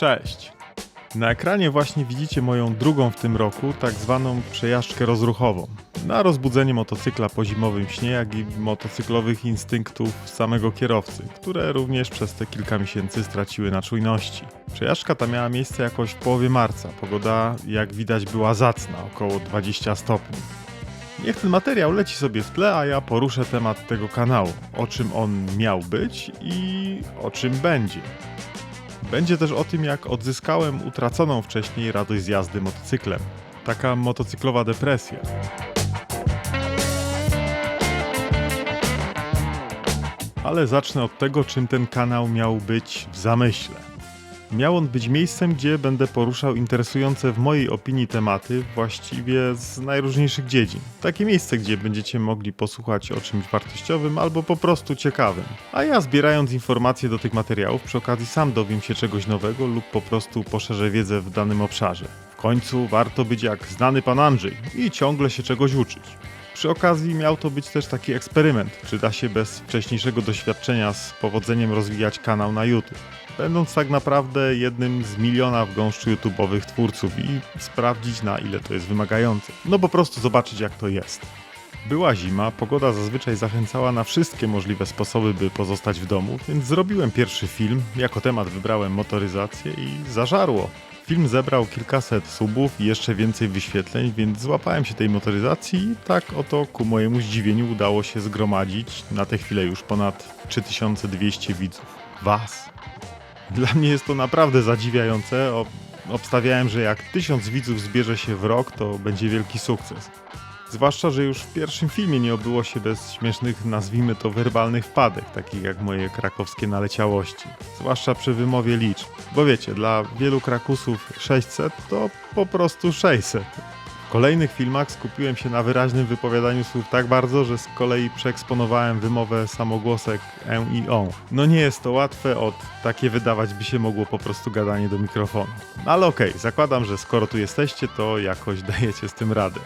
Cześć! Na ekranie właśnie widzicie moją drugą w tym roku, tak zwaną przejażdżkę rozruchową. Na rozbudzenie motocykla po zimowym śnie, jak i motocyklowych instynktów samego kierowcy, które również przez te kilka miesięcy straciły na czujności. Przejażdżka ta miała miejsce jakoś w połowie marca. Pogoda, jak widać, była zacna, około 20 stopni. Niech ten materiał leci sobie w tle, a ja poruszę temat tego kanału. O czym on miał być i o czym będzie. Będzie też o tym, jak odzyskałem utraconą wcześniej radość z jazdy motocyklem. Taka motocyklowa depresja. Ale zacznę od tego, czym ten kanał miał być w zamyśle. Miał on być miejscem, gdzie będę poruszał interesujące w mojej opinii tematy właściwie z najróżniejszych dziedzin. Takie miejsce, gdzie będziecie mogli posłuchać o czymś wartościowym albo po prostu ciekawym. A ja zbierając informacje do tych materiałów przy okazji sam dowiem się czegoś nowego lub po prostu poszerzę wiedzę w danym obszarze. W końcu warto być jak znany pan Andrzej i ciągle się czegoś uczyć. Przy okazji miał to być też taki eksperyment, czy da się bez wcześniejszego doświadczenia z powodzeniem rozwijać kanał na YouTube. Będąc tak naprawdę jednym z miliona w gąszczu YouTube'owych twórców i sprawdzić na ile to jest wymagające. No po prostu zobaczyć jak to jest. Była zima, pogoda zazwyczaj zachęcała na wszystkie możliwe sposoby, by pozostać w domu, więc zrobiłem pierwszy film, jako temat wybrałem motoryzację i zażarło. Film zebrał kilkaset subów i jeszcze więcej wyświetleń, więc złapałem się tej motoryzacji i tak oto ku mojemu zdziwieniu udało się zgromadzić na tę chwilę już ponad 3200 widzów. Was! Dla mnie jest to naprawdę zadziwiające. Obstawiałem, że jak tysiąc widzów zbierze się w rok, to będzie wielki sukces. Zwłaszcza, że już w pierwszym filmie nie obyło się bez śmiesznych, nazwijmy to werbalnych wpadek, takich jak moje krakowskie naleciałości. Zwłaszcza przy wymowie liczb. Bo wiecie, dla wielu krakusów 600 to po prostu 600. W kolejnych filmach skupiłem się na wyraźnym wypowiadaniu słów tak bardzo, że z kolei przeeksponowałem wymowę samogłosek e i o. No nie jest to łatwe, od takie wydawać by się mogło po prostu gadanie do mikrofonu. Ale okej, zakładam, że skoro tu jesteście, to jakoś dajecie z tym radę.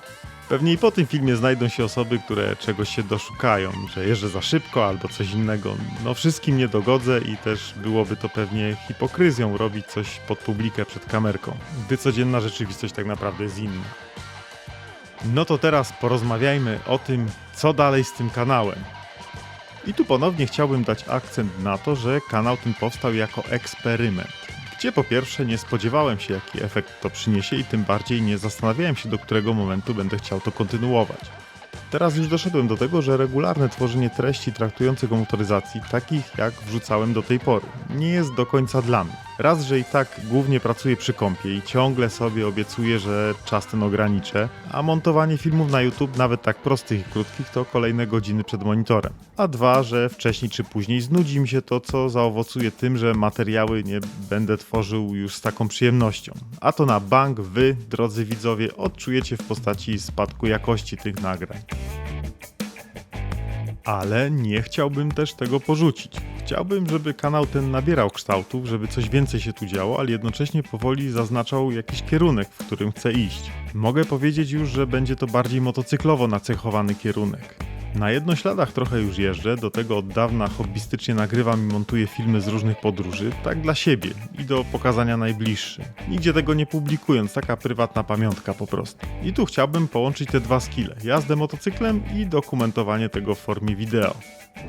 Pewnie i po tym filmie znajdą się osoby, które czegoś się doszukają, że jeżdżę za szybko albo coś innego. No wszystkim nie dogodzę i też byłoby to pewnie hipokryzją robić coś pod publikę przed kamerką, gdy codzienna rzeczywistość tak naprawdę jest inna. No to teraz porozmawiajmy o tym, co dalej z tym kanałem. I tu ponownie chciałbym dać akcent na to, że kanał ten powstał jako eksperyment. Gdzie po pierwsze nie spodziewałem się, jaki efekt to przyniesie, i tym bardziej nie zastanawiałem się, do którego momentu będę chciał to kontynuować. Teraz już doszedłem do tego, że regularne tworzenie treści traktujących o motoryzacji, takich jak wrzucałem do tej pory, nie jest do końca dla mnie. Raz, że i tak głównie pracuję przy kąpie i ciągle sobie obiecuję, że czas ten ograniczę, a montowanie filmów na YouTube, nawet tak prostych i krótkich, to kolejne godziny przed monitorem. A dwa, że wcześniej czy później znudzi mi się to, co zaowocuje tym, że materiały nie będę tworzył już z taką przyjemnością. A to na bank wy, drodzy widzowie, odczujecie w postaci spadku jakości tych nagrań. Ale nie chciałbym też tego porzucić. Chciałbym, żeby kanał ten nabierał kształtów, żeby coś więcej się tu działo, ale jednocześnie powoli zaznaczał jakiś kierunek, w którym chcę iść. Mogę powiedzieć już, że będzie to bardziej motocyklowo nacechowany kierunek. Na jednośladach trochę już jeżdżę, do tego od dawna hobbystycznie nagrywam i montuję filmy z różnych podróży, tak dla siebie i do pokazania najbliższym. Nigdzie tego nie publikując, taka prywatna pamiątka po prostu. I tu chciałbym połączyć te dwa skille, jazdę motocyklem i dokumentowanie tego w formie wideo.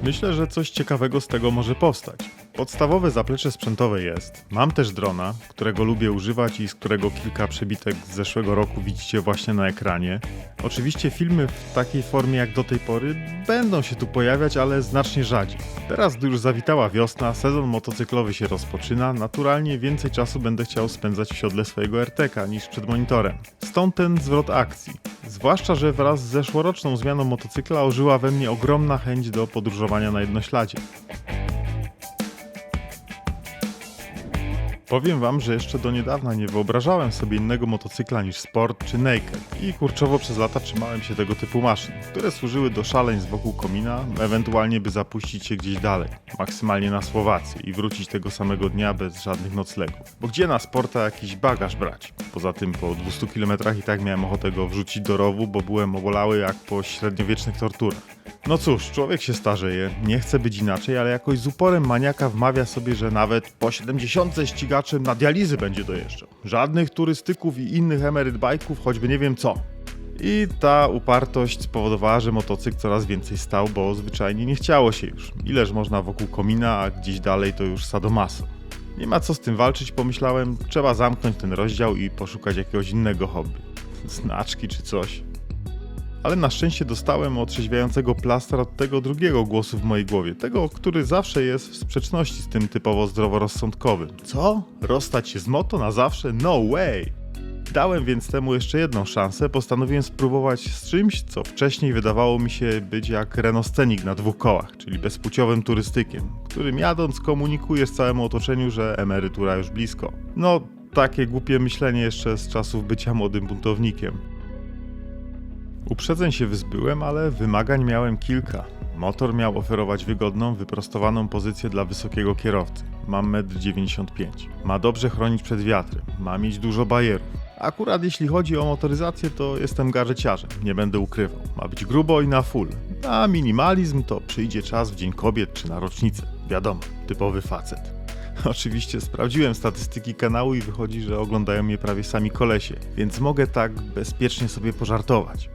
Myślę, że coś ciekawego z tego może powstać. Podstawowe zaplecze sprzętowe jest. Mam też drona, którego lubię używać i z którego kilka przebitek z zeszłego roku widzicie właśnie na ekranie. Oczywiście filmy w takiej formie jak do tej pory będą się tu pojawiać, ale znacznie rzadziej. Teraz, gdy już zawitała wiosna, sezon motocyklowy się rozpoczyna, naturalnie więcej czasu będę chciał spędzać w siodle swojego RTK niż przed monitorem. Stąd ten zwrot akcji. Zwłaszcza, że wraz z zeszłoroczną zmianą motocykla ożyła we mnie ogromna chęć do podróżowania na jednośladzie. Powiem wam, że jeszcze do niedawna nie wyobrażałem sobie innego motocykla niż Sport czy Naked i kurczowo przez lata trzymałem się tego typu maszyn, które służyły do szaleń z wokół komina, ewentualnie by zapuścić się gdzieś dalej, maksymalnie na Słowację i wrócić tego samego dnia bez żadnych noclegów. Bo gdzie na Sporta jakiś bagaż brać? Poza tym po 200 km i tak miałem ochotę go wrzucić do rowu, bo byłem obolały jak po średniowiecznych torturach. No cóż, człowiek się starzeje, nie chce być inaczej, ale jakoś z uporem maniaka wmawia sobie, że nawet po 70 ścigaczem na dializy będzie dojeżdżał. Żadnych turystyków i innych emeryt bajków, choćby nie wiem co. I ta upartość spowodowała, że motocykl coraz więcej stał, bo zwyczajnie nie chciało się już. Ileż można wokół komina, a gdzieś dalej to już sadomaso. Nie ma co z tym walczyć, pomyślałem, trzeba zamknąć ten rozdział i poszukać jakiegoś innego hobby. Znaczki czy coś. Ale na szczęście dostałem otrzeźwiającego plastra od tego drugiego głosu w mojej głowie, tego, który zawsze jest w sprzeczności z tym typowo zdroworozsądkowym. Co? Rozstać się z moto na zawsze? No way! Dałem więc temu jeszcze jedną szansę, postanowiłem spróbować z czymś, co wcześniej wydawało mi się być jak Renault Scenic na dwóch kołach, czyli bezpłciowym turystykiem, którym jadąc komunikujesz całemu otoczeniu, że emerytura już blisko. No, takie głupie myślenie jeszcze z czasów bycia młodym buntownikiem. Uprzedzeń się wyzbyłem, ale wymagań miałem kilka. Motor miał oferować wygodną, wyprostowaną pozycję dla wysokiego kierowcy. Mam 1,95 m. Ma dobrze chronić przed wiatrem. Ma mieć dużo bajerów. Akurat jeśli chodzi o motoryzację, to jestem gadżeciarzem, nie będę ukrywał. Ma być grubo i na full. A minimalizm to przyjdzie czas w Dzień Kobiet czy na rocznicę. Wiadomo, typowy facet. Oczywiście sprawdziłem statystyki kanału i wychodzi, że oglądają mnie prawie sami kolesie, więc mogę tak bezpiecznie sobie pożartować.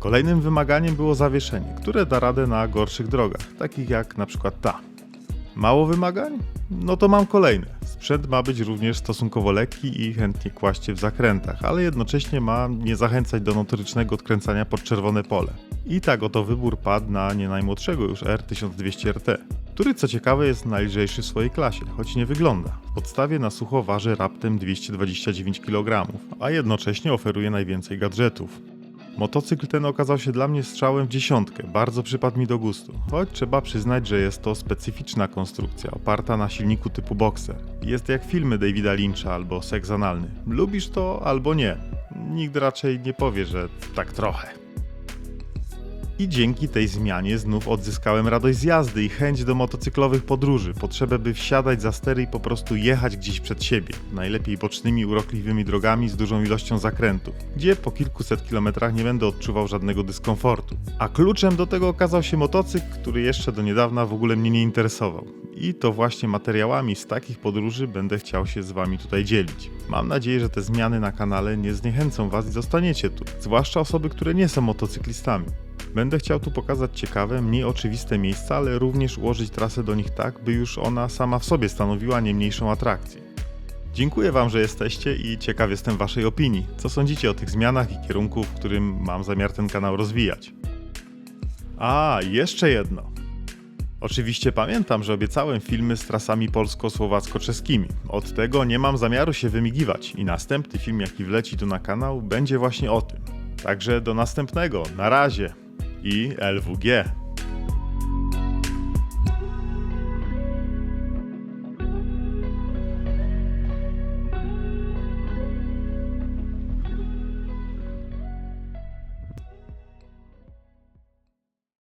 Kolejnym wymaganiem było zawieszenie, które da radę na gorszych drogach, takich jak na przykład ta. Mało wymagań? No to mam kolejne. Sprzęt ma być również stosunkowo lekki i chętnie kłaście w zakrętach, ale jednocześnie ma nie zachęcać do notorycznego odkręcania pod czerwone pole. I tak oto wybór padł na nie najmłodszego już R1200RT, który co ciekawe jest najlżejszy w swojej klasie, choć nie wygląda. W podstawie na sucho waży raptem 229 kg, a jednocześnie oferuje najwięcej gadżetów. Motocykl ten okazał się dla mnie strzałem w dziesiątkę, bardzo przypadł mi do gustu, choć trzeba przyznać, że jest to specyficzna konstrukcja, oparta na silniku typu boxer. Jest jak filmy Davida Lyncha albo seks analny. Lubisz to albo nie. Nikt raczej nie powie, że tak trochę. I dzięki tej zmianie znów odzyskałem radość z jazdy i chęć do motocyklowych podróży, potrzebę by wsiadać za stery i po prostu jechać gdzieś przed siebie, najlepiej bocznymi, urokliwymi drogami z dużą ilością zakrętów, gdzie po kilkuset kilometrach nie będę odczuwał żadnego dyskomfortu. A kluczem do tego okazał się motocykl, który jeszcze do niedawna w ogóle mnie nie interesował. I to właśnie materiałami z takich podróży będę chciał się z Wami tutaj dzielić. Mam nadzieję, że te zmiany na kanale nie zniechęcą Was i zostaniecie tu, zwłaszcza osoby, które nie są motocyklistami. Będę chciał tu pokazać ciekawe, mniej oczywiste miejsca, ale również ułożyć trasę do nich tak, by już ona sama w sobie stanowiła nie mniejszą atrakcję. Dziękuję Wam, że jesteście i ciekaw jestem Waszej opinii. Co sądzicie o tych zmianach i kierunku, w którym mam zamiar ten kanał rozwijać? A, jeszcze jedno. Oczywiście pamiętam, że obiecałem filmy z trasami polsko-słowacko-czeskimi. Od tego nie mam zamiaru się wymigiwać i następny film, jaki wleci tu na kanał, będzie właśnie o tym. Także do następnego. Na razie i LWG.